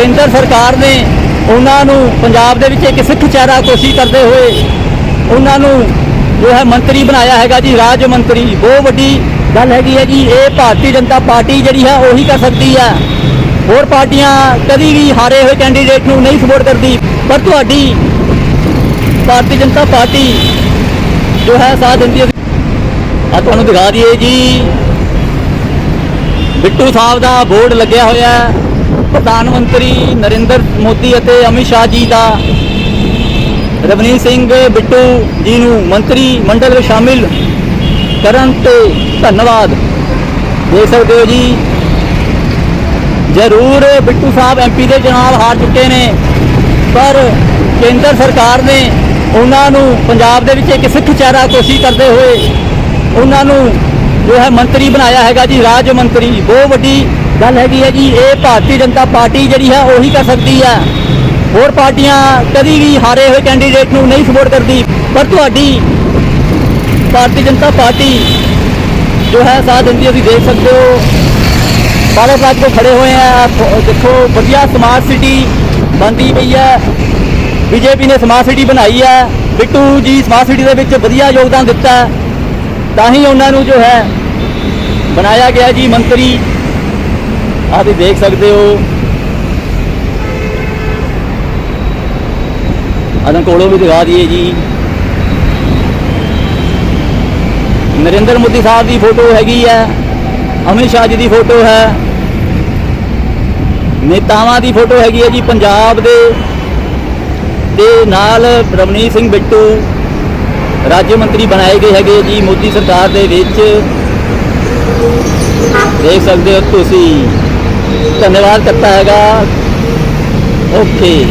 ਕੇਂਦਰ ਸਰਕਾਰ ਨੇ ਉਹਨਾਂ ਨੂੰ ਪੰਜਾਬ ਦੇ ਵਿੱਚ ਇੱਕ ਸਿੱਖ ਚਿਹਰਾ ਕੋਸ਼ਿਸ਼ ਕਰਦੇ ਹੋਏ ਉਹਨਾਂ ਨੂੰ ਜੋ ਹੈ ਮੰਤਰੀ ਬਣਾਇਆ ਹੈਗਾ ਜੀ, ਰਾਜ ਮੰਤਰੀ। ਬਹੁਤ ਵੱਡੀ ਗੱਲ ਹੈਗੀ ਹੈ ਜੀ, ਇਹ ਭਾਰਤੀ ਜਨਤਾ ਪਾਰਟੀ ਜਿਹੜੀ ਹੈ ਉਹੀ ਕਰ ਸਕਦੀ ਹੈ। ਹੋਰ ਪਾਰਟੀਆਂ ਕਦੀ ਵੀ ਹਾਰੇ ਹੋਏ ਕੈਂਡੀਡੇਟ ਨੂੰ ਨਹੀਂ ਸਪੋਰਟ ਕਰਦੀ। ਪਰ ਤੁਹਾਡੀ ਭਾਰਤੀ ਜਨਤਾ ਪਾਰਟੀ ਜੋ ਹੈ ਸਾਥ ਦਿੰਦੀ ਹੈ। ਆ ਤੁਹਾਨੂੰ ਦਿਖਾ ਦਈਏ ਜੀ, ਬਿੱਟੂ ਸਾਹਿਬ ਦਾ ਬੋਰਡ ਲੱਗਿਆ ਹੋਇਆ ਹੈ। ਪ੍ਰਧਾਨ ਮੰਤਰੀ ਨਰਿੰਦਰ ਮੋਦੀ ਅਤੇ ਅਮਿਤ ਸ਼ਾਹ ਜੀ ਦਾ, ਰਵਨੀਤ ਸਿੰਘ ਬਿੱਟੂ ਜੀ ਨੂੰ ਮੰਤਰੀ ਮੰਡਲ ਵਿੱਚ ਸ਼ਾਮਿਲ ਕਰਨ ਤੇ ਧੰਨਵਾਦ। ਦੇਖ ਸਕਦੇ ਹੋ ਜੀ, ਜ਼ਰੂਰ ਬਿੱਟੂ ਸਾਹਿਬ ਐਮਪੀ ਦੇ ਚੁਣਾਵ ਹਾਰ ਚੁੱਕੇ ਨੇ, ਪਰ ਕੇਂਦਰ ਸਰਕਾਰ ਨੇ ਉਹਨਾਂ ਨੂੰ ਪੰਜਾਬ ਦੇ ਵਿੱਚ ਇੱਕ ਸਿੱਖ ਚਿਹਰਾ ਕੋਸ਼ਿਸ਼ ਕਰਦੇ ਹੋਏ ਉਹਨਾਂ ਨੂੰ ਜੋ ਹੈ ਮੰਤਰੀ ਬਣਾਇਆ ਹੈਗਾ ਜੀ ਰਾਜ ਮੰਤਰੀ। ਬਹੁਤ ਵੱਡੀ ਗੱਲ ਹੈਗੀ ਹੈ ਜੀ ਇਹ ਭਾਰਤੀ ਜਨਤਾ ਪਾਰਟੀ ਜਿਹੜੀ ਹੈ ਉਹੀ ਕਰ ਸਕਦੀ ਹੈ। ਹੋਰ ਪਾਰਟੀਆਂ ਕਦੀ ਵੀ ਹਾਰੇ ਹੋਏ ਕੈਂਡੀਡੇਟ ਨੂੰ ਨਹੀਂ ਸਪੋਰਟ ਕਰਦੀ। ਪਰ ਤੁਹਾਡੀ ਭਾਰਤੀ ਜਨਤਾ ਪਾਰਟੀ ਜੋ ਹੈ ਸਾਥ ਦਿੰਦੀ ਹੈ, ਤੁਸੀਂ ਦੇਖ ਸਕਦੇ ਹੋ। ਬਾਲਾ ਸਾਹਿਬ ਕੋ ਖੜੇ ਹੋਏ ਆ। ਦੇਖੋ ਵਧੀਆ ਸਮਾਰਟ ਸਿਟੀ ਬਣਦੀ ਪਈ ਹੈ। ਬੀਜੇਪੀ ਨੇ ਸਮਾਰਟ ਸਿਟੀ ਬਣਾਈ ਹੈ। ਬਿੱਟੂ ਜੀ ਸਮਾਰਟ ਸਿਟੀ ਦੇ ਵਿੱਚ ਵਧੀਆ ਯੋਗਦਾਨ ਦਿੱਤਾ ਤਾਂ ਹੀ ਉਹਨਾਂ ਨੂੰ ਜੋ ਹੈ ਬਣਾਇਆ ਗਿਆ ਜੀ, ਮੰਤਰੀ। ਆਹ ਤੁਸੀਂ ਦੇਖ ਸਕਦੇ ਹੋ। ਅਦਨ ਕੋਲੋਂ ਵੀ ਦਿਖਾ ਦਈਏ ਜੀ। ਨਰਿੰਦਰ ਮੋਦੀ ਸਾਹਿਬ ਦੀ ਫੋਟੋ ਹੈਗੀ ਹੈ। ਅਮਿਤ ਸ਼ਾਹ ਜੀ ਦੀ ਫੋਟੋ ਹੈ। ਨੇਤਾਵਾਂ ਦੀ ਫੋਟੋ ਹੈਗੀ ਹੈ ਜੀ ਪੰਜਾਬ ਦੇ। ਤੇ ਨਾਲ ਰਵਨੀਤ ਸਿੰਘ ਬਿੱਟੂ, ਰਾਜ ਮੰਤਰੀ ਬਣਾਏ ਗਏ ਹੈਗੇ ਜੀ ਮੋਦੀ ਸਰਕਾਰ ਦੇ ਵਿੱਚ। ਦੇਖ ਸਕਦੇ ਹੋ ਤੁਸੀਂ। ਧੰਨਵਾਦ ਕਰਤਾ ਹੈਗਾ। ਓਕੇ।